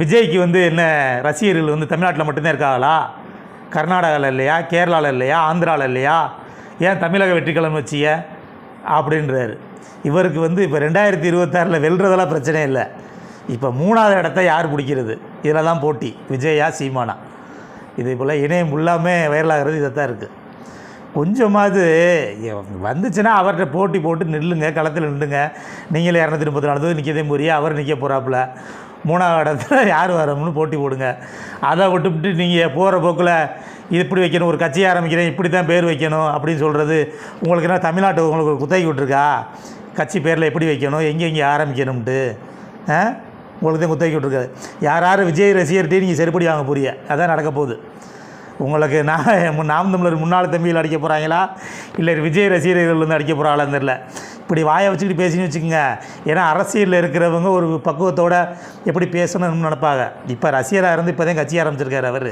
விஜய்க்கு வந்து என்ன ரசிகர்கள் வந்து தமிழ்நாட்டில் மட்டும்தான் இருக்காங்களா? கர்நாடகாவில் இல்லையா கேரளாவில் இல்லையா ஆந்திராவில் இல்லையா? ஏன் தமிழக வெற்றிக்கலன் வச்சிய அப்படின்றாரு. இவருக்கு வந்து இப்போ ரெண்டாயிரத்தி இருபத்தாறில் வெல்றதெல்லாம் பிரச்சனை இல்லை. இப்போ மூணாவது இடத்த யார் பிடிக்கிறது? இதில் தான் போட்டி. விஜயா சீமானா. இதே போல் இணையம் ஃபுல்லாமே வைரலாகிறது இதை தான் இருக்குது கொஞ்சமாவது வந்துச்சுன்னா அவர்கிட்ட போட்டி போட்டு நில்லுங்க களத்தில் நில்லுங்க. நீங்களே இரநூத்தி முப்பத்தி நாலு நிற்கதே முறிய அவர் நிற்க போகிறாப்புல மூணாவது இடத்துல யார் வரணும்னு போட்டி போடுங்க. அதை விட்டுவிட்டு நீங்கள் போகிற போக்கில் இப்படி வைக்கணும் ஒரு கட்சியை ஆரம்பிக்கிறேன் இப்படி தான் பேர் வைக்கணும் அப்படின்னு சொல்கிறது உங்களுக்கு என்ன தமிழ்நாட்டு உங்களுக்கு ஒரு குத்தகை விட்ருக்கா கட்சி பேரில் எப்படி வைக்கணும் எங்கே எங்கே ஆரம்பிக்கணும்ட்டு ஆ? உங்களுக்கு தான் குத்தகை விட்டுருக்காது யார் யார் விஜய் ரசிகர்கிட்டே நீங்கள் செருப்படி வாங்க புரிய அதான் நடக்க போகுது. உங்களுக்கு நான் நாம் தமிழர் முன்னாள் தம்பியில் அடிக்க போகிறாங்களா இல்லை விஜய் ரசிகர்கள் வந்து அடிக்க போகிறாங்களான்னு தெரில இப்படி வாயை வச்சுக்கிட்டு பேசின்னு வச்சுக்கோங்க. ஏன்னா அரசியலில் இருக்கிறவங்க ஒரு பக்குவத்தோட எப்படி பேசணும்னு நினப்பாங்க. இப்போ ரசிகராக இருந்து இப்போ தான் கட்சி ஆரம்பிச்சிருக்காரு அவர்.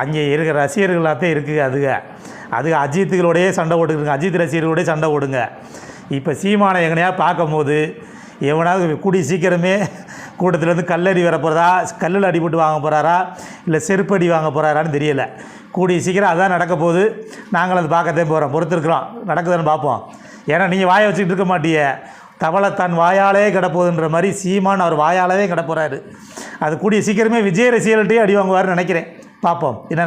அங்கே இருக்கிற ரசிகர்களாக தான் இருக்குது அதுக. அது அஜித்துகளோடையே சண்டை போட்டுருங்க அஜித் ரசிகர்களோடய சண்டை போடுங்க. இப்போ சீமானை எங்கனையா பார்க்கும்போது எவனாவது கூடி சீக்கிரமே கூட்டத்திலேருந்து கல்லடி வர போகிறதா கல்லில் அடிபட்டு வாங்க போகிறாரா இல்லை செருப்படி வாங்க போகிறாரான்னு தெரியலை. கூடிய சீக்கிரம் அதான் நடக்க போகுது. நாங்களும் அது பார்க்கத்தான் போகிறோம் பொறுத்திருக்கிறோம். நடக்குதுன்னு பார்ப்போம். ஏன்னா நீங்கள் வாயை வச்சுக்கிட்டு இருக்க மாட்டியே. தவளை தன் வாயாலே கிடப்போதுன்ற மாதிரி சீமான் அவர் வாயாலே கிட அது கூடிய சீக்கிரமே விஜய் ரசிகர்கள்ட்டே அடி வாங்குவார்னு நினைக்கிறேன். பார்ப்போம். என்ன